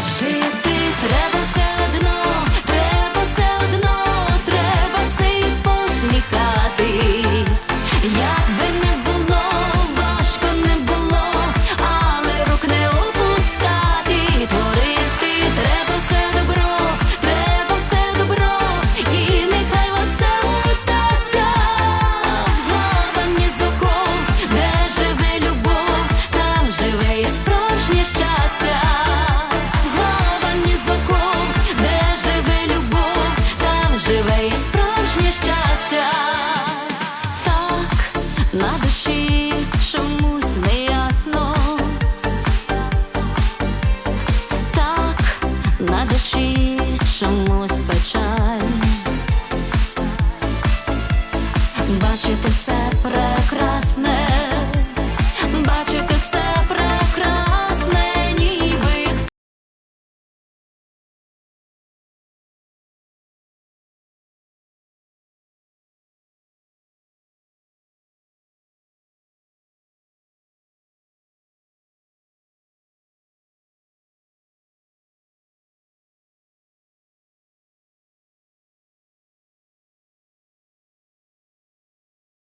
жити треба. так на душі чомусь неясно, так на душі чомусь печаль. Бачити все прекрасне.